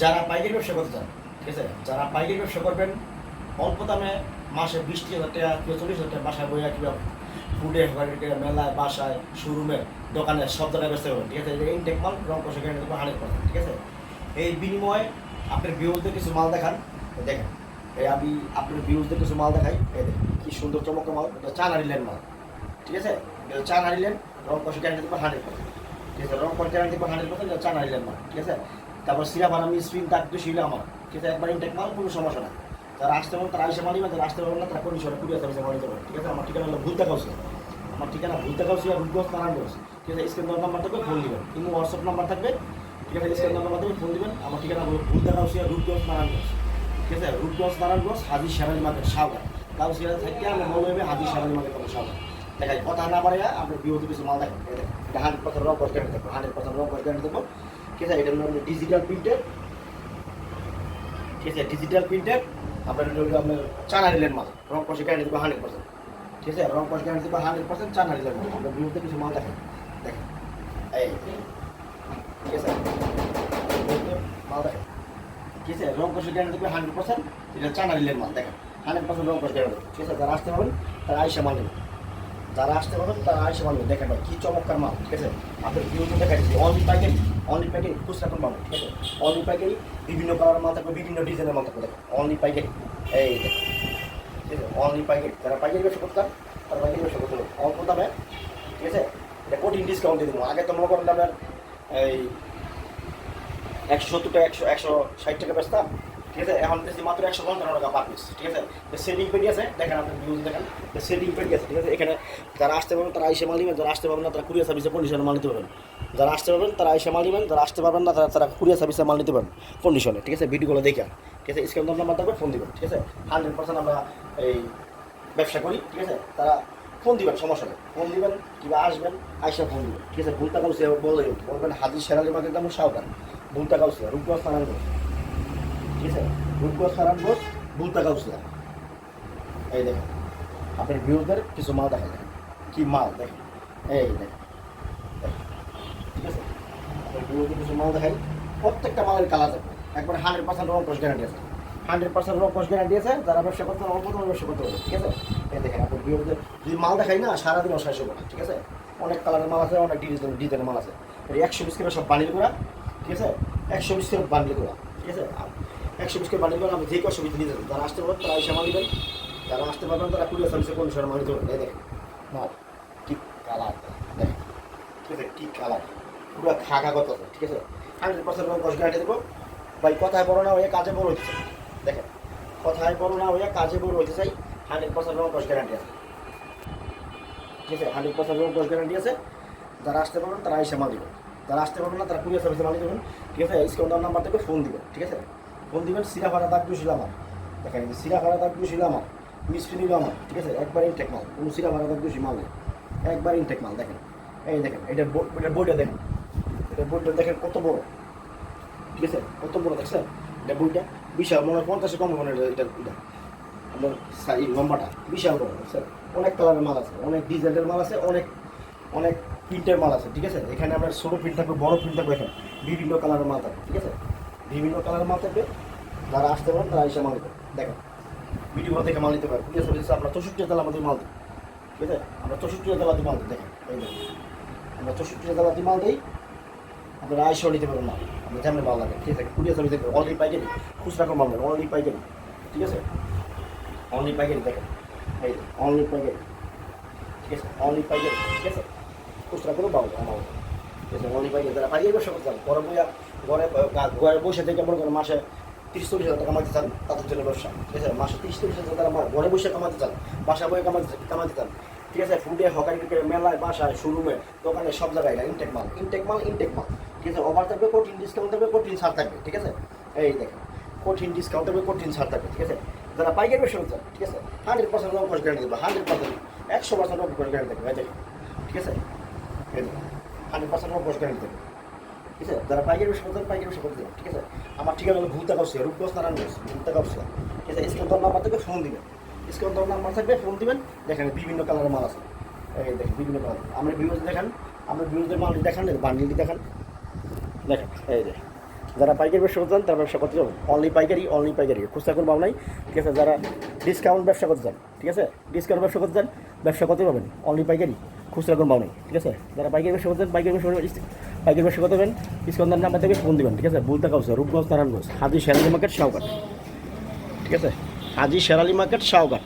যারা পাইকারি ব্যবসা করতে চান ঠিক আছে? যারা পাইকারি ব্যবসা করবেন, অল্প দামে মাসে বিশ হাজার টাকা কিংবা চল্লিশ হাজার টাকা বাসায় বইয়া কিংবা ফুডে মেলায়, বাসায় শোরুমে দোকানে সব জায়গায় ব্যবসা করবেন, ঠিক আছে? ইনটেক মাল রং কষে গ্যারান্টি দেবো হান্ড্রেড ঠিক আছে? এই বিনিময়ে আপনার ভিউজদের কিছু মাল দেখান। এই দেখেন, এই আমি আপনার ভিউজদের কিছু মাল দেখাই। এই কি সুন্দর চমক মাল। এটা চানা নিলেন মাল, ঠিক আছে? এটা চানা নিলেন রং কষে গ্যারান্টি দেবো হান্ড্রেড ঠিক আছে? রং কষে গ্যারান্টি দেবো পার্সেন্ট এটা চানা মাল, ঠিক আছে? তারপর সিরাপ আর আমি স্ক্রিন তাক তো ছিল আমার। আছে একবার ইনটেক মাল, কোনো সমস্যা না যারা আসতে পারেন তারা আসে মালিবে যারা আসতে পারবেন না, তারা কোনো সরে কুড়িয়ে সার্ভিসে মালিতে পারেন ঠিক আছে? আমার ঠিকানা হলো ভুল ভুলতা কাউসি আমার ঠিকানা ভুল ভুলতা কাউসি আর রূপগঞ্জ নারায়ণগঞ্জ। ঠিক আছে? স্ক্রিন নাম্বার থাকবে ফোন দিবেন। কিন্তু হোয়াটসঅ্যাপ নাম্বার থাকবে। ঠিক আছে? স্ক্রিন নাম্বার থাকবে ফোন দিবেন। আমার ঠিকানা হলো ভুলতা কাউসি আর রূপগঞ্জ নারায়ণগঞ্জ। ঠিক আছে? রূপগঞ্জ নারায়ণগঞ্জ হাজির শেরালি মার্কেট সাউগা কাউসিয়া থেকে আমি মৌলবে হাজির শেরালি মার্কেট পাবো সাউগা দেখাই, কথা না পারে আপনার বিওতে কিছু মাল দেখেন। এটা হান্ড্রেড পার্সেন্ট রং কস্ট গ্যারান্টি দেবো হান্ড্রেড পার্সেন্ট রং কস্ট গ্যারান্টি দেবো ঠিক আছে, এটা ডিজিটাল ঠিক আছে ডিজিটাল আপনার চানা রং কষে গ্যারান্টি হান্ড্রেড পার্সেন্ট ঠিক আছে, রং পার্সেন্ট চানা নিলেন মাল। দেখেন ঠিক মাল ঠিক আছে হান্ড্রেড পার্সেন্ট এটা চানা পার্সেন্ট রং কষে ঠিক আছে, যারা আসতে পারবেন, তারা আইসা মাল নেবেন। যারা আসতে পারবেন তারা মাল নেবেন দেখেন কী চমৎকার মাল, ঠিক আছে? আপনার ভিউতে দেখা যাচ্ছে অনলি পাইকারি অনলি পাইকারি খুচরা কোন পাবেন ঠিক আছে? অনলি পাইকারি বিভিন্ন কালার মাল থাকবে, বিভিন্ন ডিজাইনের মাল থাকবে, দেখেন। অনলি পাইকারি এই দেখেন, ঠিক আছে? অনলি পাইকারি যারা পাইকারি ব্যবসা করতে চান, তারা পাইকারি ব্যবসা করতে অল্প দামে, ঠিক আছে? এটা কঠিন ডিসকাউন্ট দিয়ে দেবো। আগে তো মনে করেন আপনার, এই একশো, সত্তর টাকা, একশো একশো ষাট টাকা বেচতাম ঠিক আছে? এখন বেশি মাত্র একশো পঞ্চান্ন টাকা পার পিস ঠিক আছে? সেটিং পেটি আছে, দেখেন আপনি ভিউজ দেখেন। সেটিং পেটি আছে, ঠিক আছে? এখানে যারা আসতে পারবেন, তারা আইসে মাল নেবেন, যারা আসতে পারবেন না, তারা কুরিয়ার সার্ভিসে কন্ডিশনে মাল নিতে পারবেন। যারা আসতে পারবেন, তারা আইসে মাল নেবেন, যারা আসতে পারবেন না, তারা তারা কুরিয়ার সার্ভিসে মাল নিতে পারবেন কন্ডিশনে ঠিক আছে? ভিডিওগুলো দেখে ঠিক আছে? স্ক্যান নাম্বার থাকবে ফোন দিবেন, ঠিক আছে? হান্ড্রেড পার্সেন্ট আমরা এই ব্যবসা করি, ঠিক আছে? তারা ফোন দিবেন, সমস্যা নেই। ফোন দিবেন, কিংবা আসবেন, আইসা ফোন দিবেন, ঠিক আছে? ভুলতা কাউসে বলে বলবেন হাজির শেরালি মার্কেট দাম সাউদান ভুলতা কাউসে রূপগঞ্জ নারায়ণগঞ্জ ঠিক আছে এই আপনার ভিউজদের কিছু মাল দেখা যায় কি মাল? দেখেন, এই। ঠিক আছে? কিছু মাল দেখাই। প্রত্যেকটা মালের কালার থাকবে একবারে হান্ড্রেড পার্সেন্ট আছে। হান্ড্রেড পার্সেন্ট আছে, যারা করতে করতে ঠিক আছে? এই দেখেন, আপনার ভিউজদের যদি মাল দেখাই না সারাদিনও শেষ হবে না ঠিক আছে? অনেক কালারের মাল আছে, অনেক ডিজাইন, ডিজাইনের মাল আছে। একশো বিশ কিলো সব বানিয়ে করা, ঠিক আছে? একশো বিশ কিলো বান্ডিল করা, ঠিক আছে? একশো বিশ কিলো বান্ডিল করা আমি যে কোনো সুবিধা নিয়ে যাবেন যারা আসতে পারবেন, তারা এসে মাল নেবেন যারা আসতে পারবেন, তারা কুড়িয়ে সার্ভিসে কোন সময় মাল নিতে পারবেন। এই দেখেন মাল কি কালার ঠিক আছে কি কালার। পুরো খাগা কত ঠিক আছে? হান্ড্রেড পার্সেন্ট দশ গ্যারান্টি দেবো। ভাই, কথায় বড় না হয়ে কাজে বড় হইতে চাই। দেখেন, কথায় বড় না হয়ে কাজে বড় হইতে চাই। হান্ড্রেড পার্সেন্ট দশ গ্যারান্টি আছে। ঠিক আছে, হান্ড্রেড পার্সেন্ট দশ গ্যারান্টি আছে। যারা আসতে পারবেন, তারা এসে মাল দেবেন যারা আসতে পারবেন না, তারা কুরিয়ার সার্ভিসে মাল দেবেন ঠিক আছে স্ক্রিন নাম্বার থেকে ফোন দিবেন, ঠিক আছে? ফোন দিবেন সিরাফাড়া দাগ দুশিল আমার দেখেন সিরাফাড়া দাগ মিষ্টি নিল আমার ঠিক আছে? একবার ইনটেক মাল, কোনো সিরাফাড়া দাগ মাল। নেই একবার ইনটেক মাল, দেখেন। এই দেখেন, এটা এটা বইটা দেখেন। এটা বইটা দেখেন কত বড়। ঠিক আছে? কত বড়, দেখছেন? এটা বইটা বিশাল, মনে হয় পঞ্চাশে কম হয় এটা এটা আপনার লম্বাটা বিশাল বড়, দেখছেন? অনেক কালারের মাল আছে, অনেক ডিজাইনের মাল আছে, অনেক অনেক প্রিন্টের মাল আছে, ঠিক আছে? এখানে আপনার ছোটো প্রিন্ট থাকবে, বড় প্রিন্ট থাকবে এখানে বিভিন্ন কালারের মাল থাকবে, ঠিক আছে? বিভিন্ন কালারের মাল থাকবে। যারা আসতে পারেন, তারা এসে মাল দেখেন ভিডিও দেখে মাল নিতে পারেন ঠিক আছে আপনার চৌষট্টি হাজার আমাদের মাল দিই। ঠিক আছে, আমরা চৌষট্টি হাজার মাল দিই। দেখেন, এই দেখেন। আমরা চৌষট্টি হাজার মাল দিই। আপনারা আইসও নিতে পারবেন না আপনার যেমন ভালো লাগে। ঠিক আছে কুড়ি হাজার দেখবেন। অনলি পাইকারি, খুচরা কম পাবেন অনলি পাইকারি। ঠিক আছে? অনলি পাইকারি, দেখেন। এই অনলি পাইকারি। ঠিক আছে অনলি পাইকারি। ঠিক আছে? খুচরা করে পাবো আমার আছে অনলি পাইকারি যারা পাইকারি ব্যবসা চান ঘরে বইয়া ঘরে ঘরে বসে থেকে মনে করেন মাসে তিরিশ চল্লিশ হাজার কামাতে চান তাদের জন্য ব্যবসা। ঠিক আছে? মাসে তিরিশ চল্লিশ হাজার মা- ঘরে বসে কামাতে চান বাসা বয়ে কামাতে কামাতে চান। ঠিক আছে? ফুডে হকারি মেলায়, বাসায় শোরুমে দোকানে, সব জায়গায় ইনটেক মাল। ইনটেক মাল ইনটেক মাল। ঠিক আছে? অফার থাকবে, কঠিন ডিসকাউন্ট থাকবে, কঠিন ছাড় থাকবে। ঠিক আছে? এই দেখেন, কঠিন ডিসকাউন্ট থাকবে, কঠিন ছাড় থাকবে। ঠিক আছে? যারা পাইকারি ব্যবসা করতে ঠিক আছে? হান্ড্রেড পার্সেন্ট কস্ট গ্যারান্টি দেবে হান্ড্রেড পার্সেন্ট একশো পার্সেন্ট কস্ট গ্যারান্টি দেবে, এই দেখেন। ঠিক আছে? Hundred percent long cost guarantee দেবে ঠিক আছে? যারা পাইকারি ব্যবসা করতে পাইকারি ব্যবসা করতে ঠিক আছে? আমার ঠিকানা হলো ভূতা কাউসিয়া রূপগঞ্জ নারায়ণগঞ্জ ভূতা কাউসিয়া ঠিক আছে? স্ক্রিন নাম্বার থেকে ফোন দিবেন। তোর নাম্বার থাকবে, ফোন দিবেন। দেখেন, বিভিন্ন কালারের মাল আছে। এই দেখেন, বিভিন্ন কালার আমরা ভিউজ দেখান, আমরা ভিউজদের মাল দেখান বান্ডিলটি দেখান। দেখেন, এই দেখেন যারা পাইকারি ব্যবসা করতে চান, তারা ব্যবসা করতে যাবেন। অনলি পাইকারি অনলি পাইকারি। খুচরা কোনো ভাব নাই। ঠিক আছে? যারা ডিসকাউন্ট ব্যবসা করতে চান, ঠিক আছে? ডিসকাউন্ট ব্যবসা করতে চান, ব্যবসা করতে পারবেন। অনলি পাইকারি। খুচরা কোনো ভাব নেই, ঠিক আছে? যারা বাইকের ব্যবসা করতে বাইকের ব্যবসা পাইকারি ব্যবসা করতে পারবেন ডিসকাউন্টের নাম্বার থেকে ফোন দেবেন, ঠিক আছে? বুলতা কাউসা রূপগঞ্জ, নারায়ণগঞ্জ, হাজি শেরালি মার্কেট শাহঘাট ঠিক আছে? হাজি শেরালি মার্কেট শাহঘাট